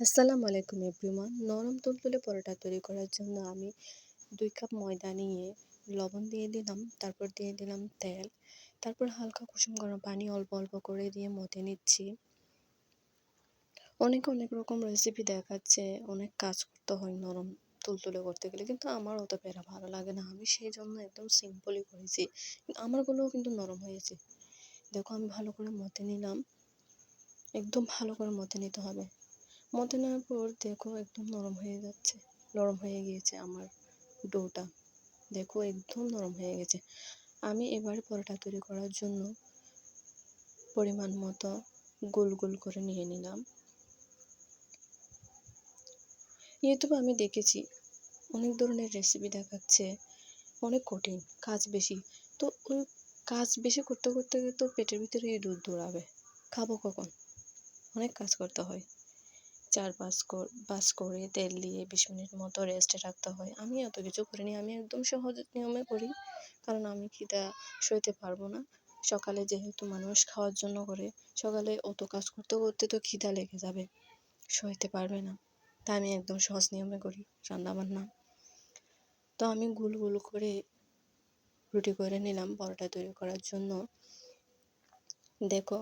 আসসালামু আলাইকুম এভরিওয়ান। নরম তুলতুলে পরোটা তৈরি করার জন্য আমি দুই কাপ ময়দা নিয়ে লবণ দিয়ে দিলাম, তারপর দিয়ে দিলাম তেল। তারপর হালকা কুসুম গরম পানি অল্প অল্প করে দিয়ে মতে নিচ্ছি। অনেক অনেক রকম রেসিপি দেখাচ্ছে, অনেক কাজ করতে হয় নরম তুলতুলে করতে গেলে, কিন্তু আমার অত পেরা ভালো লাগে না। আমি সেই জন্য একদম সিম্পলই করেছি। আমারগুলোও কিন্তু নরম হয়েছে। দেখো আমি ভালো করে মতে নিলাম। একদম ভালো করে মতে নিতে হবে। মতে নেওয়ার পর দেখো একদম নরম হয়ে যাচ্ছে, নরম হয়ে গিয়েছে আমার ডোটা। দেখো একদম নরম হয়ে গেছে। আমি এবার পরোটা তৈরি করার জন্য পরিমাণ মতো গোল গোল করে নিয়ে নিলাম। ইউটিউবে আমি দেখেছি, অনেক ধরনের রেসিপি দেখাচ্ছে, অনেক কঠিন, কাজ বেশি। তো ওই কাজ বেশি করতে করতে তো পেটের ভিতরে দুধ দৌড়াবে। খাব কখন? অনেক কাজ করতে হয়। চার পাঁচ পাঁচ করে তেল দিয়ে বিশ মিনিট মতো রেস্টে রাখতে হয়। আমি অত কিছু করিনি, আমি একদম সহজ নিয়মে করি, কারণ আমি খিদা সইতে পারব না। সকালে যেহেতু মানুষ খাওয়ার জন্য করে, সকালে অত কাজ করতে করতে তো খিদা লেগে যাবে, সইতে পারবে না। তাই আমি একদম সহজ নিয়মে করি, রান্নাবান্না। তো আমি গুল গুল করে রুটি করে নিলাম পরোটা তৈরি করার জন্য। দেখো,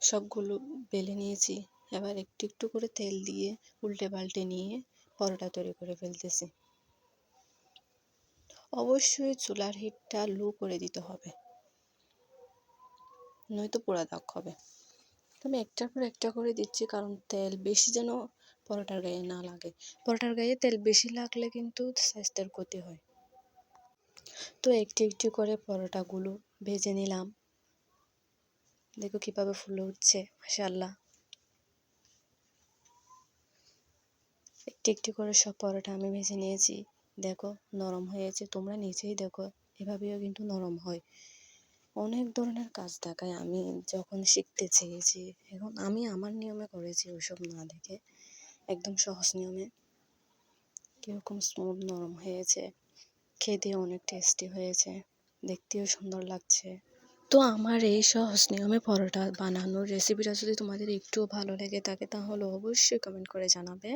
সবগুলো বেলে নিয়েছি। এবার একটু একটু করে তেল দিয়ে উল্টে পাল্টে নিয়ে পরোটা তৈরি করে ফেলতেছি। অবশ্যই চুলার হিটটা লো করে দিতে হবে। নয়তো পোড়া দাগ হবে। আমি একটার পর একটা করে দিচ্ছি কারণ তেল বেশি যেন পরোটার গায়ে না লাগে। পরোটার গায়ে তেল বেশি লাগলে কিন্তু স্বাস্থ্যের ক্ষতি হয়। তো একটু একটু করে পরোটাগুলো ভেজে নিলাম। দেখো কীভাবে ফুলে উঠছে মাসাল্লাহ একটু একটি করে সব পরোটা আমি ভেজে নিয়েছি। দেখো, নরম হয়েছে। তোমরা নিজেই দেখো, এভাবেও কিন্তু নরম হয়। অনেক ধরনের কাজ দেখায়। আমি যখন শিখতে চেয়েছি, এখন আমি আমার নিয়মে করেছি ওসব না দেখে। একদম সহজ নিয়মে। কীরকম স্মুথ নরম হয়েছে। খেতে অনেক টেস্টি হয়েছে। দেখতেও সুন্দর লাগছে। তো আমার এই সহজ নিয়মে পরোটা বানানোর রেসিপিটা যদি তোমাদের একটুও ভালো লেগে থাকে, তাহলে অবশ্যই কমেন্ট করে জানাবে।